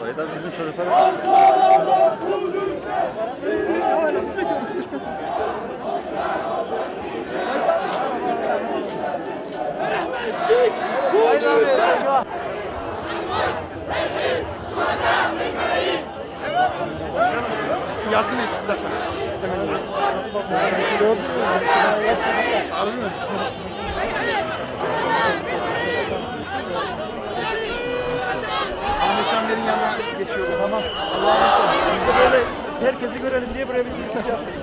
Sayıda bizim çocuklar Yasin eksik bir dakika. Anlaşanların yanına geçiyoruz. Tamam. Allah'a emanet olun. Biz de böyle herkesi görelim diye buraya bir taş yaptık.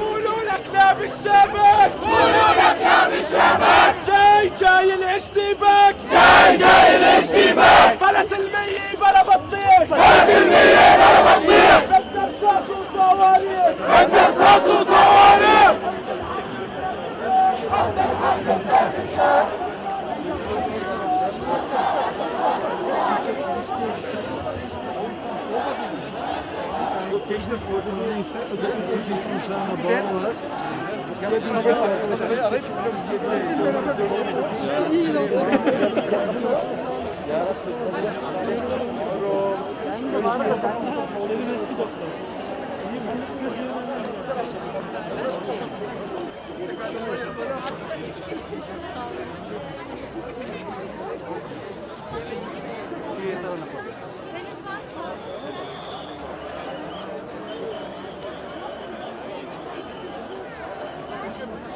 قولوا لك لا بالشبك قولوا لك لا بالشبك جاي جاي الاشتباك جاي جاي الاشتباك بلا سلمية بلا بطيخ بلا سلمية بلا بطيخ بدنا رصاص وصواريخ بدنا رصاص وصواريخ Gençler Spor'un neyse özellikle seçim sonuçlarına bağlı olarak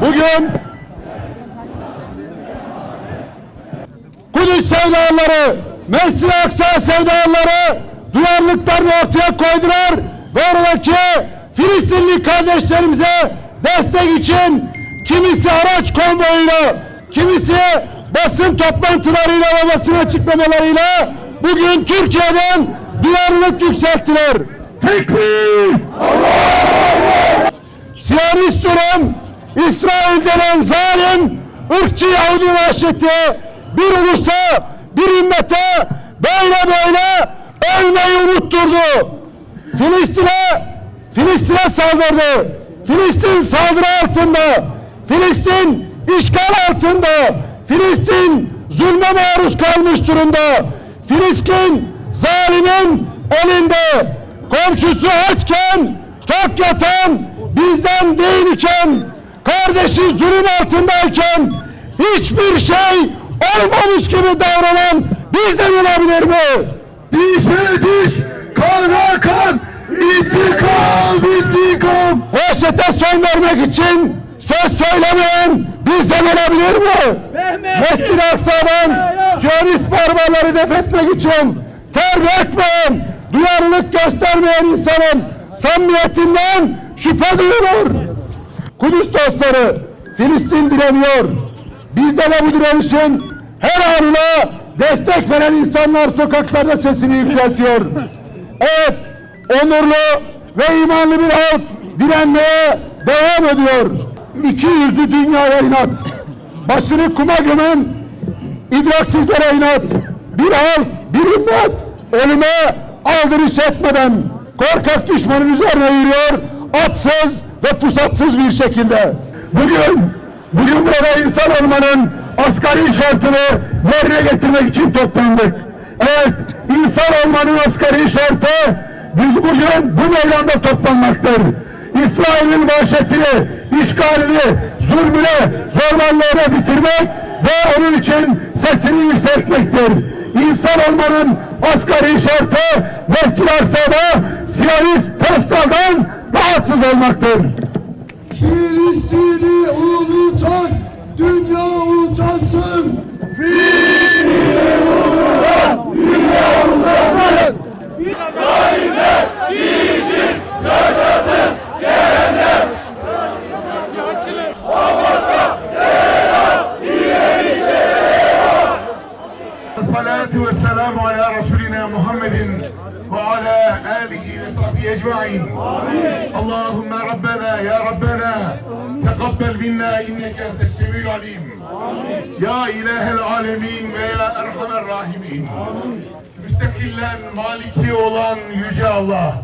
Bugün Kudüs sevdalıları, Mescid-i Aksa sevdalıları duyarlılıklarını ortaya koydular ve oradaki Filistinli kardeşlerimize destek için kimisi araç konvoyuyla, kimisi basın toplantılarıyla ve basın açıklamalarıyla bugün Türkiye'den duyarlılık yükselttiler. Tekbir. Siyonist zulüm, İsrail denen zalim, ırkçı Yahudi vahşeti bir ulusa, bir ümmete böyle böyle ölmeyi unutturdu. Filistin'e, Filistin'e saldırdı. Filistin saldırı altında. Filistin işgal altında. Filistin zulme maruz kalmış durumda. Filistin zalimin elinde. Komşusu açken, tok yatan, bizden değil iken, kardeşi zulüm altındayken hiçbir şey olmamış gibi davranan bizden olabilir mi? Dişe diş. Kana kan. İntikam. İntikam. Vahşete son vermek için söz söylemeyen bizden olabilir mi? Mescid-i Aksa'dan Siyonist barbarları def etmek için ter dökmeyen, duyarlılık göstermeyen insanın samimiyetinden şüphe duyulur. Kudüs dostları, Filistin direniyor. Bizde de bu direnişin her anına destek veren insanlar sokaklarda sesini yükseltiyor. Evet, onurlu ve imanlı bir halk direnmeye devam ediyor. İki yüzlü dünyaya inat. Başını kuma gömen idraksizlere inat. Bir halk, bir ümmet ölüme aldırış etmeden korkak düşmanın üzerine yürüyor. Atsız ve pusatsız bir şekilde. Bugün, bugün burada insan olmanın asgari şartını yerine getirmek için toplandık. Evet, insan olmanın asgari şartı bugün bu meydanda toplanmaktır. İsrail'in vahşetini, işgalini, zulmünü, zorbalığını bitirmek ve onun için sesini yükseltmektir. İnsan olmanın asgari şartı Mescid-i Aksa'da Siyonist rahatsız olmaktır. Filistin'i unutan dünya utansın. Filistin Ya ilahel alemin ve ya erhamer rahimin. Müstakilen maliki olan yüce Allah.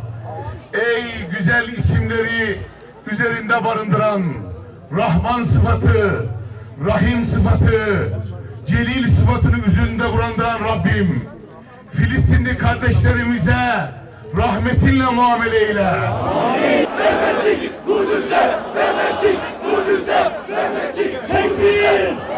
Ey güzel isimleri üzerinde barındıran Rahman sıfatı, Rahim sıfatı, Celil sıfatını üzerinde barındıran Rabbim. Filistinli kardeşlerimize rahmetinle muamele eyle. Amin. Mehmetçik Kudüs'e, Mehmetçik Kudüs'e, Mehmetçik tekbir! Tekbir!